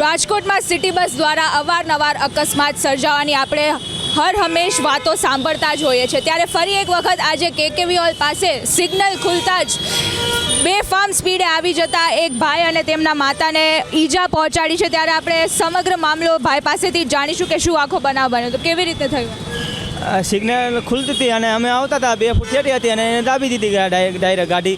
રાજકોટમાં city bus દ્વારા અવારનવાર અકસ્માત સર્જાવાની આપણે હર હંમેશ વાતો સાંભળતા જ હોઈએ છીએ. ત્યારે ફરી એક વખત આજે કેકેવી હોલ પાસે સિગ્નલ ખુલતા જ બેફામ સ્પીડે આવી જતા એક ભાઈ અને તેમના માતાને ઈજા પહોંચાડી છે. ત્યારે આપણે સમગ્ર મામલો ભાઈ પાસેથી જાણીશું કે શું આખો બનાવ બન્યો. તો કેવી રીતે થયું? સિગ્નલ ખુલતી હતી અને અમે આવતા હતા, બે ફૂટ છેટી હતી અને એને દાબી દીધી ડાયરેક્ટ ગાડી.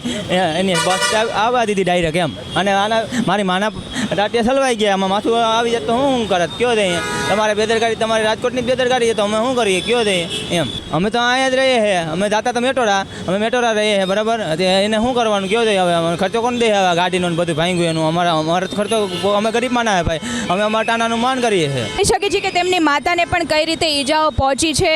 એની બસ આવવા દીધી ડાયરેક્ટ એમ. અને આના મારી માના રાતે સલવાઈ ગયા. આમાં માથું આવી જાય તો હું શું કરત કયો દઈએ તમારે બેદરકારી તમારી રાજકોટની જ બેદરકારી છે તો અમે શું કરીએ? કયો દઈએ એમ. અમે તો અહીંયા જ રહીએ છીએ. અમે જાતા તો મેટોરા અમે મેટોરા રહીએ છીએ, બરાબર? એને શું કરવાનું? કયો દઈએ હવે? અમે ખર્ચો કોણ દે હવે? ગાડીનો બધું ભાંગ્યું એનું. અમારા અમારો ખર્ચો અમે ગરીબ માના ભાઈ. અમે અમારા ટાણાનું માન કરીએ છીએ. શકે છે કે તેમની માતાને પણ કઈ રીતે ઈજાઓ પહોંચી છે?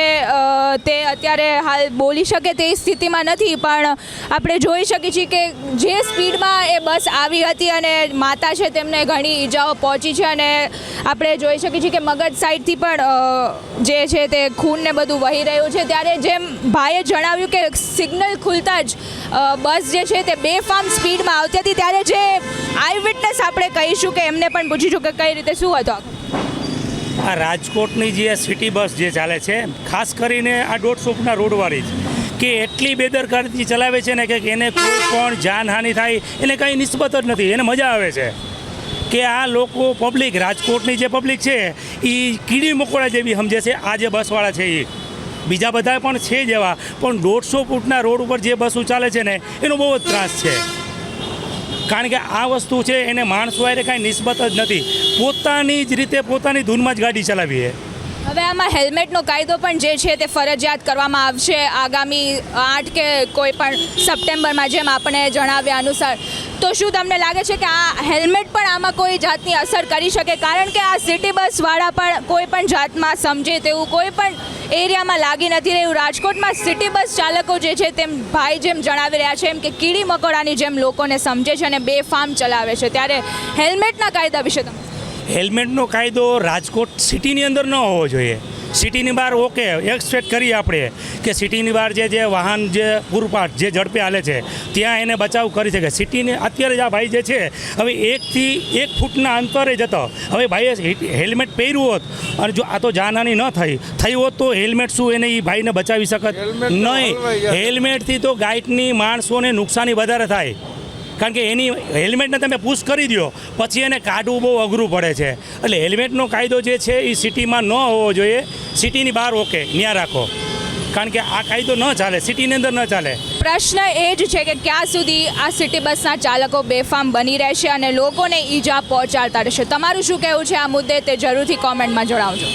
તે અત્યારે હાલ બોલી શકે તે સ્થિતિમાં નથી, પણ આપણે જોઈ શકીએ છીએ કે જે સ્પીડમાં એ બસ આવી હતી અને માતા છે તેમને ઘણી ઈજાઓ પહોંચી છે અને આપણે જોઈ શકીએ છીએ કે મગજ સાઈડથી પણ જે છે તે ખૂન ને બધું વહી રહ્યું છે ત્યારે જેમ ભાઈએ જણાવ્યું કે સિગ્નલ ખુલતા જ બસ જે છે તે બેફામ સ્પીડમાં આવતી હતી, ત્યારે જે આઈ વિટનેસ આપણે કહીશું કે એમને પણ પૂછીશું કે કઈ રીતે શું હતું? આ રાજકોટની જે સિટી બસ જે ચાલે છે, ખાસ કરીને આ દોઢસો ફૂટના રોડવાળી જ, કે એટલી બેદરકારીથી ચલાવે છે ને કે એને કોઈ પણ જાનહાનિ થાય, એને કંઈ નિસ્બત જ નથી, એને મજા આવે છે. કે આ લોકો પબ્લિક રાજકોટની જે પબ્લિક છે એ કીડી મકોડા જેવી સમજે છે, આ જે બસવાળા છે એ બીજા બધા પણ છે જ એવા, પણ દોઢસો ફૂટના રોડ ઉપર જે બસો ચાલે છે ને, એનો બહુ જ ત્રાસ છે. કારણ કે આ વસ્તુ છે, એને માણસો હારે કાંઈ નિસ્બત જ નથી. પોતાની જ રીતે પોતાની ધૂનમાં જ ગાડી ચલાવીએ. હવે આમાં હેલ્મેટનો કાયદો પણ જે છે તે ફરજિયાત કરવામાં આવશે. આગામી આઠ કે કોઈ પણ સપ્ટેમ્બરમાં જેમ આપણે જણાવ્યા અનુસાર તો શું તમને લાગે છે કે આ હેલ્મેટ પણ આમાં કોઈ જાતની અસર કરી શકે? કારણ કે આ સિટી બસવાળા પણ કોઈ પણ જાતમાં સમજે તેવું કોઈ પણ એરિયામાં લાગી નથી રહ્યું. રાજકોટમાં સિટી બસ ચાલકો જે છે તેમ ભાઈ જેમ જણાવી રહ્યા છે એમ કે કીડી મકોડાની જેમ લોકોને સમજે છે અને બેફામ ચલાવે છે. ત્યારે હેલ્મેટના કાયદા વિશે તમે? હેલ્મેટનો કાયદો રાજકોટ સિટીની અંદર ન હોવો જોઈએ. સિટીની બહાર ઓકે એક્સપેક્ટ કરીએ આપણે કે સિટીની બહાર જે જે વાહન જે પૂરપાટ જે ઝડપે હાલે છે ત્યાં એને બચાવ કરી શકે. સિટીને અત્યારે જ આ ભાઈ જે છે હવે એકથી એક ફૂટના અંતરે જતો હવે ભાઈએ હેલ્મેટ પહેર્યું હોત અને જો આ તો જાનહાની ન થઈ થઈ હોત તો હેલ્મેટ શું એને એ ભાઈને બચાવી શકત? નહીં. હેલ્મેટથી તો ગાઈડની માણસોને નુકસાની વધારે થાય. કારણ કે એની હેલ્મેટને તમે પુશ કરી દો પછી એને કાઢવું બહુ અઘરું પડે છે. એટલે હેલ્મેટનો કાયદો જે છે એ સિટીમાં ન હોવો જોઈએ. સિટીની બહાર ઓકે, ન્યા રાખો. કારણ કે આ કાયદો ન ચાલે, સિટીની અંદર ન ચાલે. પ્રશ્ન એ જ છે કે ક્યાં સુધી આ સિટી બસના ચાલકો બેફામ બની રહેશે અને લોકોને ઈજા પહોંચાડતા રહેશે. તમારું શું કહેવું છે આ મુદ્દે તે જરૂરથી કોમેન્ટમાં જણાવજો.